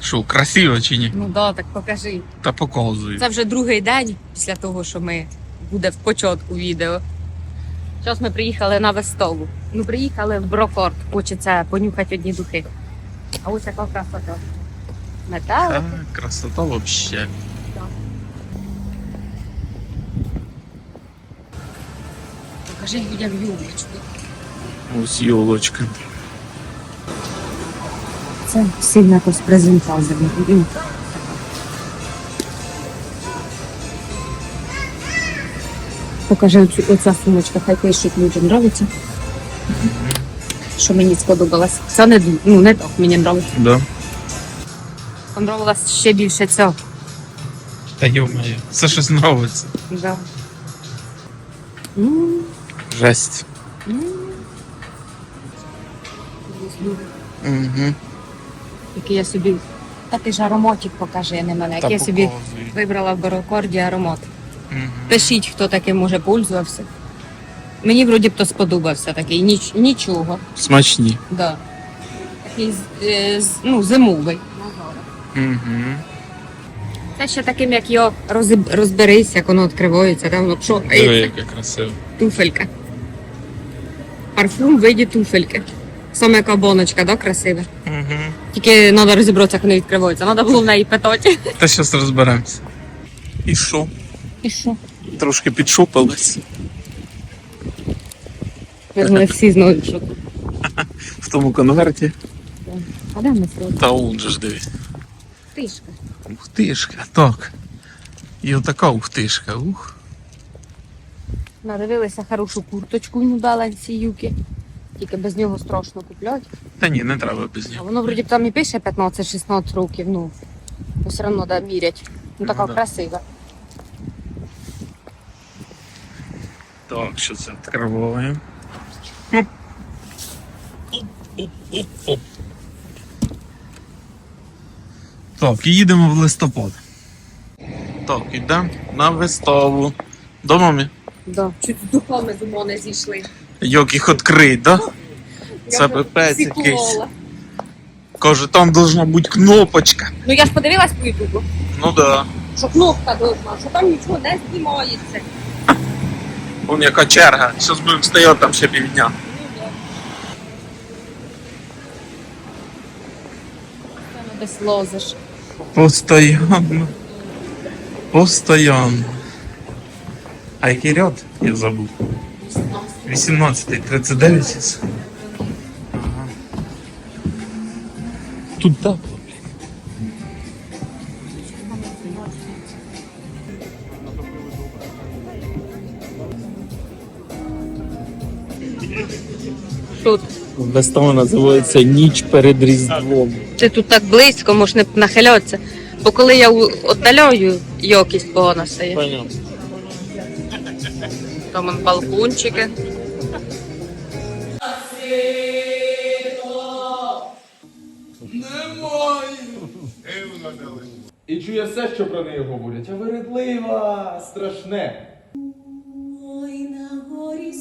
Що, красиво чи ні? Ну да, так покажи. Та показую. Це вже другий день після того, що ми буде в початку відео. Зараз ми приїхали на Вестову. Ну, приїхали в Брокорт. Хочеться понюхати одні духи. А ось яка красота. Метал. Та, красота вообще. Покажи людям юбочку. Ось йолочка. Це сильно якось презентабельно. Покажи оцю, оця сумочка, хай пишуть людям нравиться. Що мені сподобалось. Це не, ну, не так мені нравиться. Да. Понравилось ще більше цього. Та йо-моє, це щось нравиться. Да. Ну, Жесть. ну. Угу. Який я собі. Та ти ж ароматик покажи, не мене. Який я собі вибрала в Барокорді аромат. Угу. Пишіть, хто таким може пользувався. Мені вроді б то сподобався такий, ніч, нічого. Смачні. Да. Такий е, з- ну, зимовий. Угу. Це ще таким, як його розіб- розберись, як воно відкривається, там воно Диви, пшокається. яке красиво. Туфелька. Парфум в виді туфельки. Саме яка боночка, да, красива. Угу. Тільки треба розібратися, як вони відкриваються. Треба було в неї питати. Та зараз розберемося. І що? І що? Трошки підшупились. Ми всі знають, що тут. В тому конверті. А де ми сьогодні? Та он же ж дивись. Тишка. Ухтишка, так. І отака ухтишка. Ух. Надивилися хорошу курточку в Балансі Юки. Тільки без нього страшно купляти. Та ні, не треба без А нього. воно вроді б там і пише 15-16 років, ну все одно да, мірять. Ну така Ну, да. красива. Так, що це відкриваємо. Оп. Оп, оп, оп, оп. Так, і їдемо в листопад. Так, йдемо на виставу. До мамі. Да. Чуть з духами з ума не зійшли. Як їх відкрить, да? Це пипець якийсь. Каже, там должна бути кнопочка. Ну я ж подивилась по ютубу, Ну да. що кнопка должна, що там нічого не знімається. Вон яка черга. Зараз будемо стояти там ще півдня. Ну, да. Десь лозиш. Постоянно. Постоянно. А який ряд? Я забув. 18 39 зараз. Ага. Тут так. Тут. Вистава називається Ніч перед Різдвом. Ти тут так близько, можеш не нахилятися. Бо коли я віддаляю, якість погана стає. Понятно. Там он балкончики. І чує все, що про неї говорять. А вередлива, страшне. Ой, на горі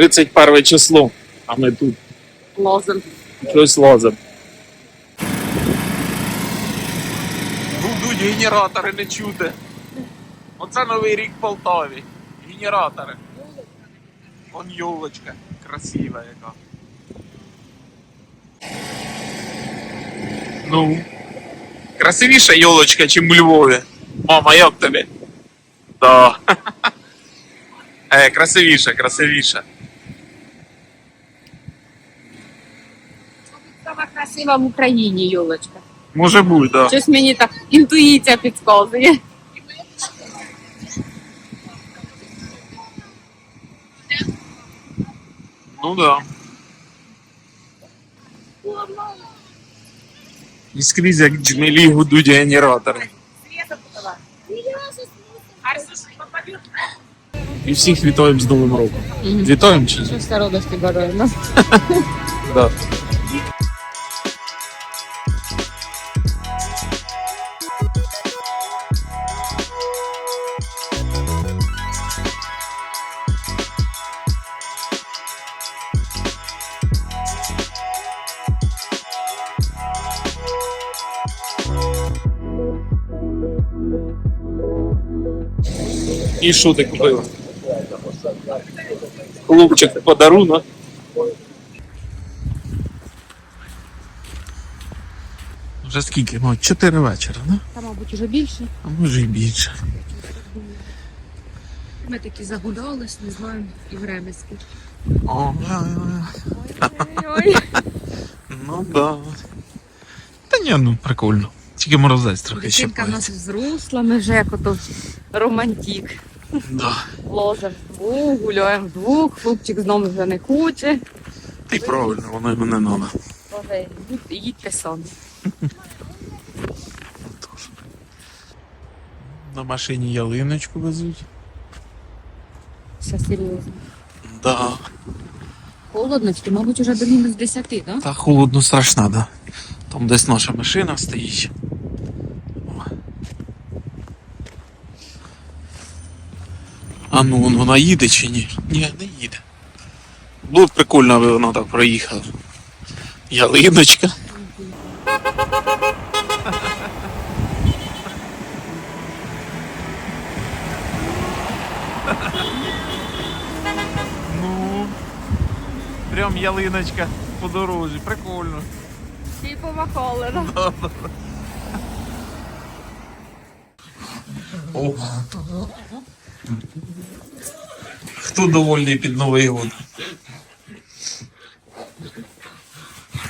31 число, а ми тут Лозом. щось лазимо. Гудуть генератори не чути. Оце новий рік в Полтаві. Генератори. Он йолочка. Красива яка. Ну. Красивіша йолочка, чим у Львові. Мама, як тобі? Да. Е, красивіша, красивіша. Красива в Україні, Юлочка. Може бути, да. Щось мені так інтуїція підказує. Ну да. І скрізь як джмелі гудуть генератори. І всіх вітаємо з Новим роком. Вітаємо чи? Щось радості бажаємо. Да. І що ти купила? Хлопчик подарунок. Вже скільки? Ну, 4 вечора, да? Та, мабуть, уже більше. А може і більше. Ми такі загудались, не знаємо, і время скільки. О, Ой-ой. ну да. Та ні, ну прикольно. Тільки морозець трохи ще Дитинка в нас взросла, ми вже як ото романтик. Да. Лозем вдвох, гуляємо вдвох, хлопчик з нами вже не хоче. Ти правильно, воно йому не надо. Каже, їдьте самі. На машині ялиночку везуть. Все серйозно. Да. Холодно, тільки, мабуть, уже до мінус 10, так? Та холодно страшно, да. Там десь наша машина стоїть. А ну вон вона їде чи ні? Ні, не їде. Було б прикольно, аби вона так проїхала. Ялиночка. Ну, прям ялиночка по дорозі, прикольно. І помахали, так? О. Хто довольний під Новий год?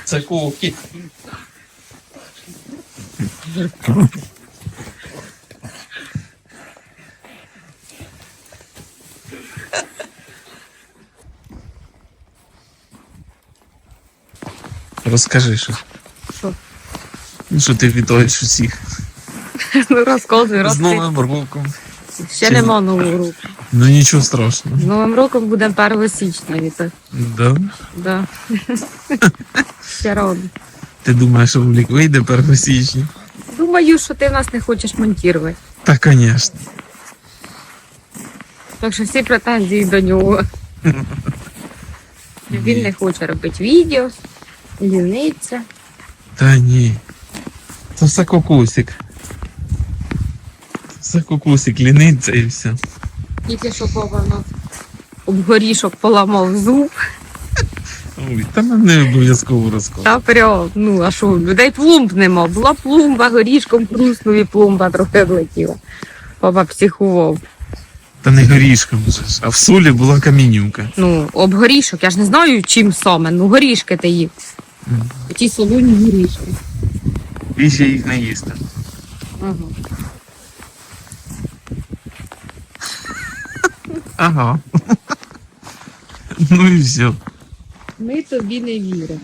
Це ковки. Розкажи, що. Що? Ну, що ти вітаєш усіх. Ну розказуй, З розкажи. Новим роком. Ще Чи- нема нового року. Ну нічого страшного. З Новим роком буде 1 січня. Віта. Да? Да. Ще рано. Ти думаєш, що ролик вийде 1 січня? Думаю, що ти в нас не хочеш монтувати. Та, звісно. Так що всі претензії до нього. Він не хоче робити відео, ліниться. Та ні. Це все кокусик. Все кокусик ліниться і все. Тільки що повано об горішок поламав зуб. Ой, та нам не обов'язково розказ. Та прям, ну а що, людей плумб нема. Була плумба, горішком хруснув і плумба трохи влетіла. Папа психував. Та не горішком же ж, а в солі була камінюка. Ну, об горішок, я ж не знаю, чим саме. Ну, горішки ти їв. Ті солоні горішки. Більше їх не їсти. Ага. Ага. ну і все. Ми тобі не віримо.